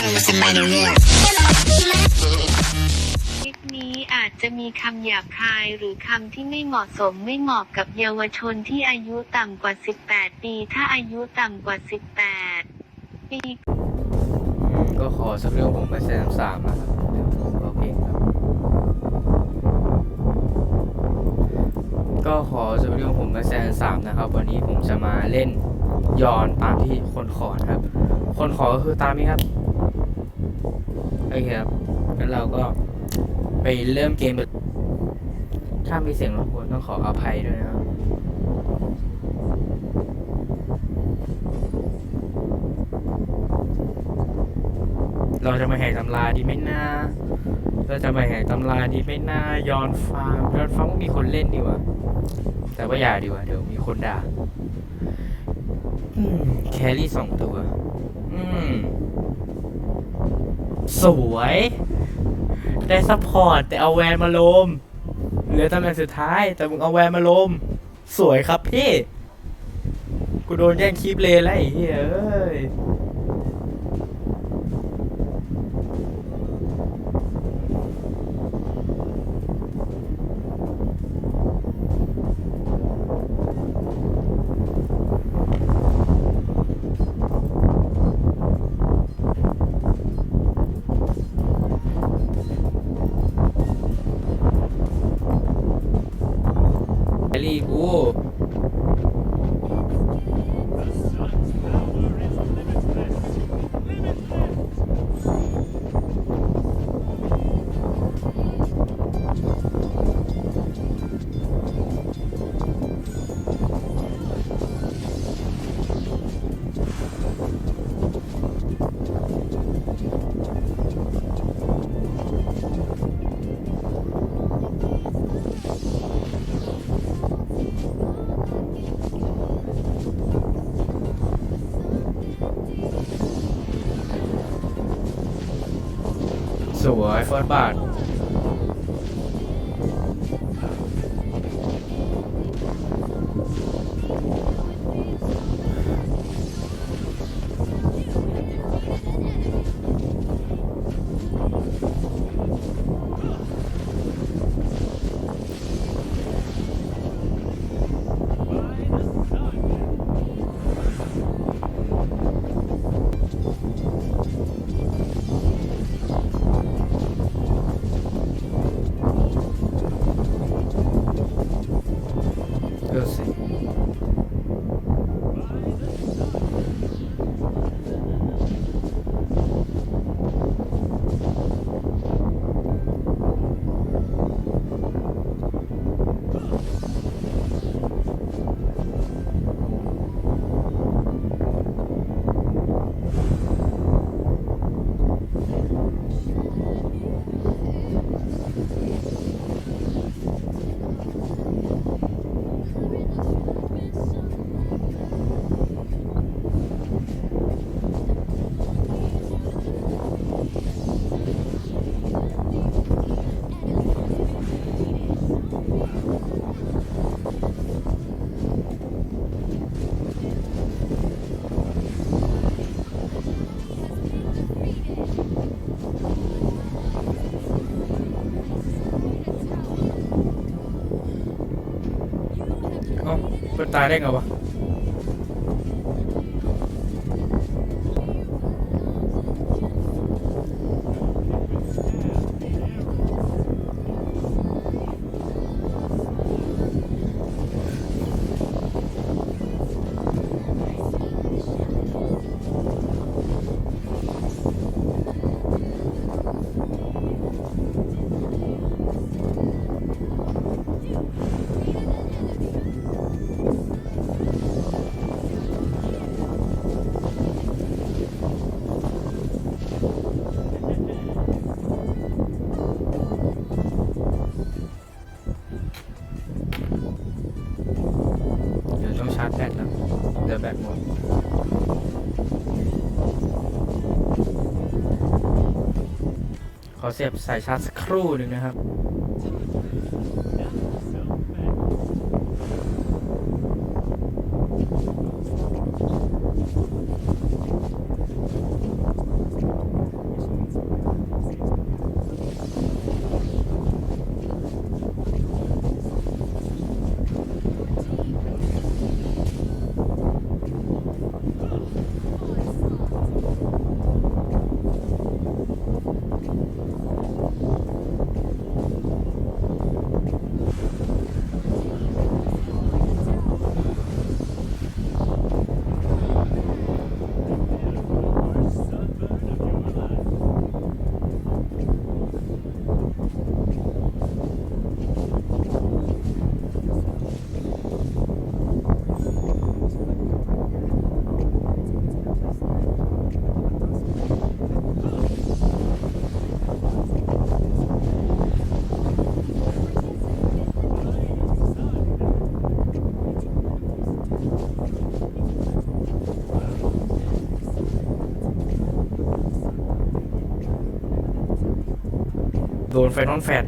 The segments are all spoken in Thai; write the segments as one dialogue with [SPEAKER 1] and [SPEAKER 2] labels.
[SPEAKER 1] คลิปนี้อาจจะมีคำหยาบคายหรือคำที่ไม่เหมาะสมไม่เหมาะกับเยาวชนที่อายุต่ำกว่า 18 ปี ถ้าอายุต่ำกว่า 18 ปี
[SPEAKER 2] ก็ขอสักเรื่องผมไปแซมสามนะครับเดี๋ยวผมก็เพลงครับ ก็ขอสักเรื่องผมไปแซมสามนะครับ วันนี้ผมจะมาเล่นย้อนตามที่คนขอนะครับ คนขอก็คือตามนี้ครับ โอเคครับงั้นเราก็ไปเริ่มเกมถ้ามีเสียงรบกวนต้องขออภัยด้วยนะครับเราจะมาแห่ตำราดีไหมนะเราจะมาแห่ตำราดีไหมนะย้อนฟาร์มย้อนฟาร์มก็มีคนเล่นดีกว่าแต่ว่าอย่าดีกว่าเดี๋ยวมีคนด่าแครี่สองตัว อืม สวย ได้ซัพพอร์ตแต่เอาแวนมาลมเหลือตำแหน่งสุดท้าย แต่มึงเอาแวนมาลม สวยครับพี่ กูโดนแย่งคีบเลนแล้วไอ้เหี้ยเอ้ย แครี่ กูสวยเฟิร์สบาท เปิดตายได้ไงวะ ขอเสียบสายชาร์จสักครู่หนึ่งนะครับ โดนไฟนอลแฟด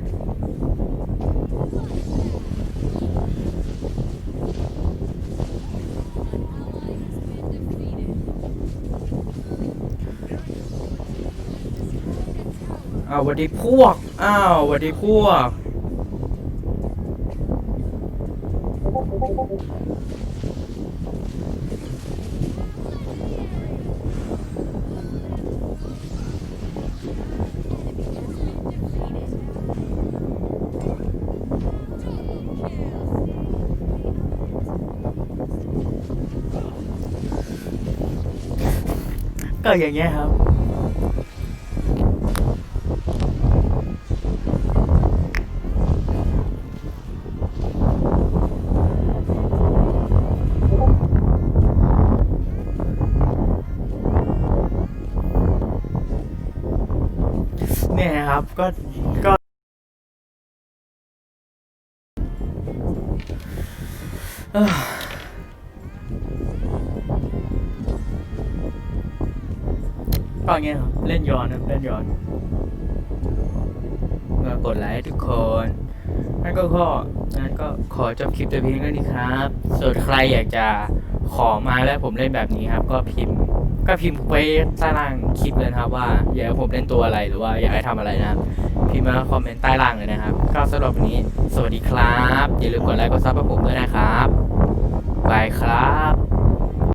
[SPEAKER 2] อ้าววัสดีพวก อ้าววัสดีพวก ก็อย่างเงี้ยครับ เนี่ยนะครับก็ก็เอ้อ ก็อย่างเงี้ยครับเล่นย้อนครับเล่นย้อนก็กดไลค์ทุกคนงั้นก็ของั้นก็ขอจบคลิปแต่เพียงเท่านี้ครับ ส่วนใครอยากจะขอมาแล้วผมเล่นแบบนี้ครับ ก็พิมพ์ ก็พิมพ์ไว้ใต้ล่างคลิปเลยนะครับ ว่าอยากให้ผมเล่นตัวอะไรหรือว่าอยากให้ทำอะไรนะครับพิมพ์มาคอมเมนต์ใต้ล่างเลยนะครับก็สำหรับวันนี้ สวัสดีครับอย่าลืมกดไลค์กดซับให้ผมด้วยนะครับบายครับ